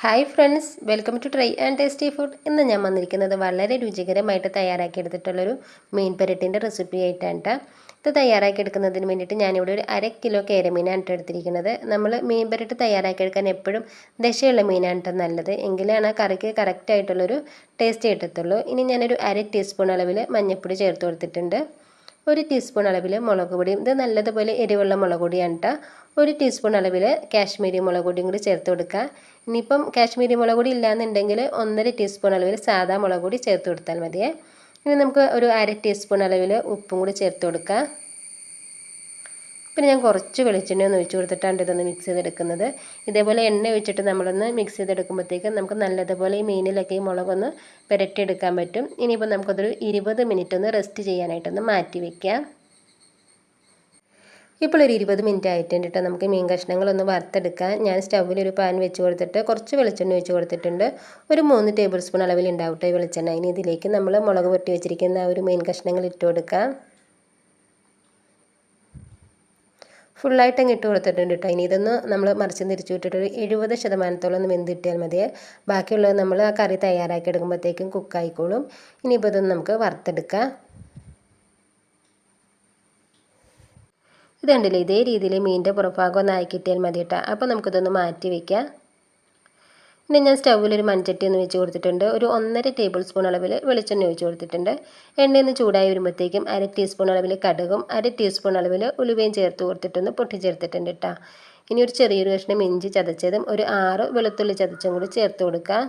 Hi friends welcome to try and tasty food ഇന്ന് ഞാൻ വന്നിരിക്കുന്നത് വളരെ രുചികരമായിട്ട് തയ്യാറാക്കിയെടുത്തിട്ടുള്ളൊരു മീൻ പെരട്ടിന്റെ റെസിപ്പി ആയിട്ടാണ് ട്ടോ. ഇത് തയ്യാറാക്കി എടുക്കുന്നതിന് വേണ്ടിയിട്ട് ഞാനിവിടെ ഒരു അര കിലോ കേരമീനാണ് എടുത്തിരിക്കുന്നത്. നമ്മൾ മീൻ പെരട്ട് തയ്യാറാക്കി എടുക്കാൻ എപ്പോഴും ദശയുള്ള മീനാണ് നല്ലത്. എങ്കിലാണ് ആ കറിക്ക് കറക്റ്റായിട്ടുള്ളൊരു ടേസ്റ്റ് കിട്ടത്തുള്ളൂ. ഇനി ഞാനൊരു അര ടീസ്പൂൺ അളവിൽ മഞ്ഞൾപ്പൊടി ചേർത്ത് കൊടുത്തിട്ടുണ്ട്. ഒരു ടീസ്പൂൺ അളവിൽ മുളക് പൊടിയും ഇത് നല്ലതുപോലെ എരിവുള്ള മുളക് പൊടിയാണ് കേട്ടോ ഒരു ടീസ്പൂൺ അളവിൽ കാശ്മീരി മുളക് പൊടിയും കൂടി ചേർത്ത് കൊടുക്കുക ഇനിയിപ്പം കാശ്മീരി മുളക് പൊടി ഇല്ലാന്നുണ്ടെങ്കിൽ ഒന്നര ടീസ്പൂൺ അളവിൽ സാധാ മുളക് പൊടി ചേർത്ത് കൊടുത്താൽ മതിയേ. ഇനി നമുക്ക് ഒരു അര ടീസ്പൂൺ അളവിൽ ഉപ്പും കൂടി ചേർത്ത് കൊടുക്കുക പിന്നെ ഞാൻ കുറച്ച് വെളിച്ചെണ്ണ ഒന്ന് ഒഴിച്ച് കൊടുത്തിട്ടാണ് ഇതൊന്ന് മിക്സ് ചെയ്തെടുക്കുന്നത്. ഇതേപോലെ എണ്ണ ഒഴിച്ചിട്ട് നമ്മളൊന്ന് മിക്സ് ചെയ്തെടുക്കുമ്പോഴത്തേക്കും നമുക്ക് നല്ലതുപോലെ ഈ മീനിലൊക്കെ ഈ മുളകൊന്ന് പുരട്ടിയെടുക്കാൻ പറ്റും. ഇനിയിപ്പോൾ നമുക്കതൊരു ഇരുപത് മിനിറ്റ് ഒന്ന് റെസ്റ്റ് ചെയ്യാനായിട്ടൊന്ന് മാറ്റി വയ്ക്കാം ഇപ്പോൾ ഒരു ഇരുപത് മിനിറ്റ് ആയിട്ടുണ്ട് നമുക്ക് മീൻ കഷ്ണങ്ങളൊന്ന് വറുത്തെടുക്കാം. ഞാൻ സ്റ്റൗവിൽ ഒരു പാൻ വെച്ച് കൊടുത്തിട്ട് കുറച്ച് വെളിച്ചെണ്ണ ഒഴിച്ച് കൊടുത്തിട്ടുണ്ട്. ഒരു മൂന്ന് ടേബിൾ സ്പൂൺ അളവിൽ ഉണ്ടാവട്ടെ വെളിച്ചെണ്ണ. ഇനി ഇതിലേക്ക് നമ്മൾ മുളക് പൊട്ടി വെച്ചിരിക്കുന്ന ആ ഒരു മീൻ കഷ്ണങ്ങൾ ഇട്ട് കൊടുക്കാം. ഫുള്ളായിട്ട് അങ്ങ് ഇട്ട് കൊടുത്തിട്ടുണ്ട് കേട്ടോ. ഇനി ഇതൊന്ന് നമ്മൾ മറിച്ച് തിരിച്ചു വിട്ടിട്ട് ഒരു എഴുപത് ശതമാനത്തോളം ഒന്ന് വെന്തിട്ടിയാൽ മതിയെ ബാക്കിയുള്ളത് നമ്മൾ ആ കറി തയ്യാറാക്കി എടുക്കുമ്പോഴത്തേക്കും കുക്കായിക്കോളും ഇനിയിപ്പോൾ ഇതൊന്ന് നമുക്ക് വറുത്തെടുക്കാം. ഇത് കണ്ടില്ലേ ഇതേ രീതിയിൽ മീനിന്റെ പുറഭാഗം ഒന്ന് ആയി കിട്ടിയാൽ മതി കേട്ടോ. അപ്പോൾ നമുക്കിതൊന്ന് മാറ്റി വയ്ക്കാം ഇനി ഞാൻ സ്റ്റൗവിൽ ഒരു മൺചട്ടി ഒന്ന് വെച്ച് കൊടുത്തിട്ടുണ്ട്. ഒരു ഒന്നര ടേബിൾ സ്പൂൺ അളവിൽ വെളിച്ചെണ്ണ ഒഴിച്ച് കൊടുത്തിട്ടുണ്ട്. എണ്ണയൊന്ന് ചൂടായി വരുമ്പോഴത്തേക്കും അര ടീസ്പൂൺ അളവിൽ കടുകും അര ടീസ്പൂൺ അളവിൽ ഉലുവയും ചേർത്ത് കൊടുത്തിട്ടൊന്ന് പൊട്ടിച്ചേർത്തിട്ടുണ്ട് കേട്ടോ ഇനി ഒരു ചെറിയൊരു കഷ്ണം ഇഞ്ചി ചതച്ചതും ഒരു ആറ് വെളുത്തുള്ളി ചതച്ചും കൂടി ചേർത്ത് കൊടുക്കുക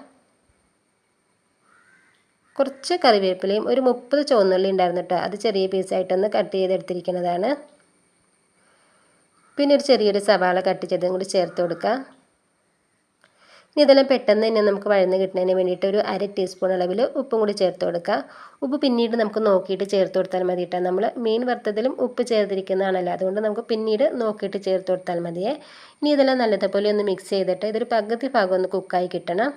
കുറച്ച് കറിവേപ്പിലയും ഒരു മുപ്പത് ചുവന്നുള്ളി ഉണ്ടായിരുന്നു കേട്ടോ അത് ചെറിയ പീസായിട്ടൊന്ന് കട്ട് ചെയ്തെടുത്തിരിക്കുന്നതാണ്. പിന്നെ ഒരു ചെറിയൊരു സവാള കട്ട് ചെയ്തതും കൂടി ചേർത്ത് കൊടുക്കുക ഇനി ഇതെല്ലാം പെട്ടെന്ന് തന്നെ നമുക്ക് വഴന്ന് കിട്ടുന്നതിന് വേണ്ടിയിട്ട് ഒരു അര ടീസ്പൂൺ അളവിൽ ഉപ്പും കൂടി ചേർത്ത് കൊടുക്കുക. ഉപ്പ് പിന്നീട് നമുക്ക് നോക്കിയിട്ട് ചേർത്ത് കൊടുത്താൽ മതി കേട്ടോ. നമ്മൾ മീൻ വറുത്തതിലും ഉപ്പ് ചേർത്തിരിക്കുന്നതാണല്ലോ. അതുകൊണ്ട് നമുക്ക് പിന്നീട് നോക്കിയിട്ട് ചേർത്ത് കൊടുത്താൽ മതിയേ. ഇനി ഇതെല്ലാം നല്ലതുപോലെ ഒന്ന് മിക്സ് ചെയ്തിട്ട് ഇതൊരു പകുതി ഭാഗം ഒന്ന് കുക്കായി കിട്ടണം.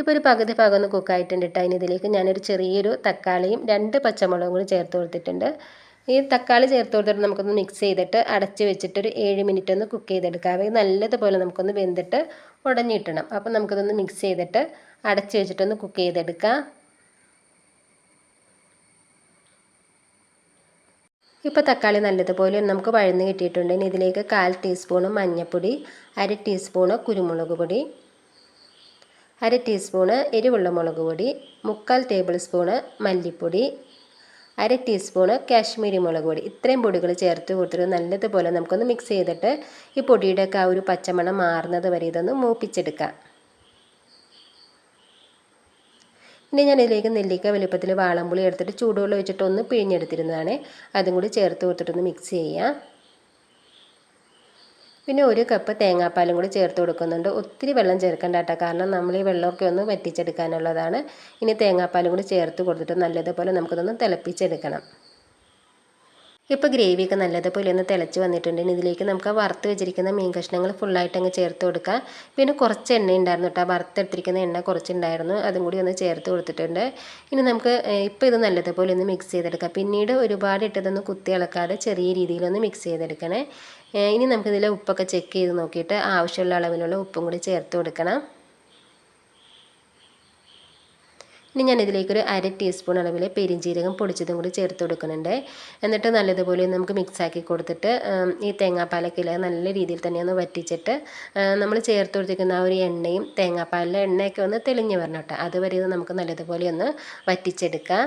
ഇപ്പോൾ ഒരു പകുതി ഭാഗം ഒന്ന് കുക്കായിട്ടുണ്ട് കേട്ടോ. ഇനി ഇതിലേക്ക് ഞാനൊരു ചെറിയൊരു തക്കാളിയും രണ്ട് പച്ചമുളകും കൂടി ചേർത്ത് കൊടുത്തിട്ടുണ്ട്. ഈ തക്കാളി ചേർത്ത് കൊടുത്തിട്ട് നമുക്കൊന്ന് മിക്സ് ചെയ്തിട്ട് അടച്ച് വെച്ചിട്ട് ഒരു ഏഴ് മിനിറ്റ് ഒന്ന് കുക്ക് ചെയ്തെടുക്കാം. അത് നല്ലതുപോലെ നമുക്കൊന്ന് വെന്തിട്ട് ഉടഞ്ഞിട്ടണം. അപ്പം നമുക്കതൊന്ന് മിക്സ് ചെയ്തിട്ട് അടച്ച് വെച്ചിട്ടൊന്ന് കുക്ക് ചെയ്തെടുക്കാം. ഇപ്പോൾ തക്കാളി നല്ലതുപോലെ നമുക്ക് വഴന്ന് കിട്ടിയിട്ടുണ്ട്. ഇനി ഇതിലേക്ക് കാൽ ടീസ്പൂണ് മഞ്ഞൾപ്പൊടി അര ടീസ്പൂണ് കുരുമുളക് പൊടി അര ടീസ്പൂണ് എരിവുള്ള മുളക് പൊടി മുക്കാൽ ടേബിൾ സ്പൂണ് മല്ലിപ്പൊടി അര ടീസ്പൂണ് കാശ്മീരി മുളക് പൊടി. ഇത്രയും പൊടികൾ ചേർത്ത് കൊടുത്തിട്ട് നല്ലതുപോലെ നമുക്കൊന്ന് മിക്സ് ചെയ്തിട്ട് ഈ പൊടിയുടെയൊക്കെ ആ ഒരു പച്ചമണം മാറുന്നത് വരെ ഇതൊന്ന് മൂപ്പിച്ചെടുക്കാം. ഇനി ഞാൻ ഇതിലേക്ക് നെല്ലിക്ക വലുപ്പത്തിൽ വാളംപുളി എടുത്തിട്ട് ചൂടുവെള്ളം വെച്ചിട്ടൊന്ന് പിഴിഞ്ഞെടുത്തിരുന്നതാണ്. അതും കൂടി ചേർത്ത് കൊടുത്തിട്ടൊന്ന് മിക്സ് ചെയ്യാം. പിന്നെ ഒരു കപ്പ് തേങ്ങാപ്പാലും കൂടി ചേർത്ത് കൊടുക്കുന്നുണ്ട്. ഒത്തിരി വെള്ളം ചേർക്കേണ്ട കേട്ടോ. കാരണം നമ്മൾ ഈ വെള്ളമൊക്കെ ഒന്ന് വറ്റിച്ചെടുക്കാനുള്ളതാണ്. ഇനി തേങ്ങാപ്പാലും കൂടി ചേർത്ത് കൊടുത്തിട്ട് നല്ലതുപോലെ നമുക്കിതൊന്ന് തിളപ്പിച്ചെടുക്കണം. ഇപ്പോൾ ഗ്രേവിയൊക്കെ നല്ലതുപോലെ ഒന്ന് തിളച്ച് വന്നിട്ടുണ്ട് ഇതിലേക്ക് നമുക്ക് വറുത്ത് വെച്ചിരിക്കുന്ന മീൻ കഷ്ണങ്ങൾ ഫുള്ളായിട്ട് അങ്ങ് ചേർത്ത് കൊടുക്കുക പിന്നെ കുറച്ച് എണ്ണ ഉണ്ടായിരുന്നു കേട്ടോ. വറുത്തെടുത്തിരിക്കുന്ന എണ്ണ കുറച്ചുണ്ടായിരുന്നു. അതും കൂടി ഒന്ന് ചേർത്ത് കൊടുത്തിട്ടുണ്ട്. ഇനി നമുക്ക് ഇപ്പോൾ ഇത് നല്ലതുപോലെ ഒന്ന് മിക്സ് ചെയ്തെടുക്കാം. പിന്നീട് ഒരുപാട് ഇട്ടതൊന്ന് കുത്തി ഇളക്കാതെ ചെറിയ രീതിയിലൊന്ന് മിക്സ് ചെയ്തെടുക്കണേ. ഇനി നമുക്കിതിൽ ഉപ്പൊക്കെ ചെക്ക് ചെയ്ത് നോക്കിയിട്ട് ആവശ്യമുള്ള അളവിലുള്ള ഉപ്പും കൂടി ചേർത്ത് കൊടുക്കണം. ഇനി ഞാൻ ഇതിലേക്കൊരു അര ടീസ്പൂൺ അളവിൽ പെരിഞ്ജീരകം പൊടിച്ചതും കൂടി ചേർത്ത് കൊടുക്കുന്നുണ്ട്. എന്നിട്ട് നല്ലതുപോലെ നമുക്ക് മിക്സാക്കി കൊടുത്തിട്ട് ഈ തേങ്ങാപ്പാലക്കില നല്ല രീതിയിൽ തന്നെ ഒന്ന് വറ്റിച്ചിട്ട് നമ്മൾ ചേർത്ത് കൊടുത്തിരിക്കുന്ന ആ ഒരു എണ്ണയും തേങ്ങാപ്പാലിലെ എണ്ണയൊക്കെ ഒന്ന് തെളിഞ്ഞു വരണം കേട്ടോ. അതുവരെ ഇത് നമുക്ക് നല്ലതുപോലെ ഒന്ന് വറ്റിച്ചെടുക്കാം.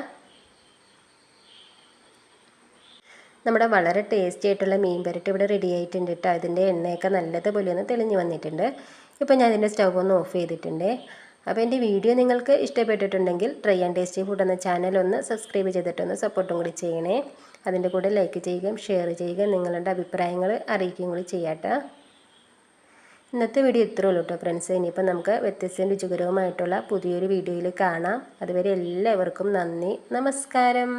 നമ്മുടെ വളരെ ടേസ്റ്റി ആയിട്ടുള്ള മീൻ പെരട്ട് ഇവിടെ റെഡി ആയിട്ടുണ്ട് കേട്ടോ. അതിന്റെ എണ്ണയൊക്കെ നല്ലതുപോലെ ഒന്ന് തെളിഞ്ഞു വന്നിട്ടുണ്ട്. ഇപ്പോൾ ഞാൻ ഇതിന്റെ സ്റ്റൗ ഒന്ന് ഓഫ് ചെയ്തിട്ടുണ്ട്. അപ്പോൾ എന്റെ വീഡിയോ നിങ്ങൾക്ക് ഇഷ്ടപ്പെട്ടിട്ടുണ്ടെങ്കിൽ ട്രൈ ആൻഡ് ടേസ്റ്റി ഫുഡ് എന്ന ചാനൽ ഒന്ന് സബ്സ്ക്രൈബ് ചെയ്തിട്ടൊന്ന് സപ്പോർട്ടും കൂടി ചെയ്യണേ. അതിന്റെ കൂടെ ലൈക്ക് ചെയ്യുകയും ഷെയർ ചെയ്യുകയും നിങ്ങളുടെ അഭിപ്രായങ്ങൾ അറിയിക്കുകയും കൂടി ചെയ്യാട്ടോ. ഇന്നത്തെ വീഡിയോ ഇത്രേ ഉള്ളൂ കേട്ടോ ഫ്രണ്ട്സ് ഇനിയിപ്പോൾ നമുക്ക് വ്യത്യസ്തവും രുചികരവുമായിട്ടുള്ള പുതിയൊരു വീഡിയോയിൽ കാണാം. അതുവരെ എല്ലാവർക്കും നന്ദി. നമസ്കാരം.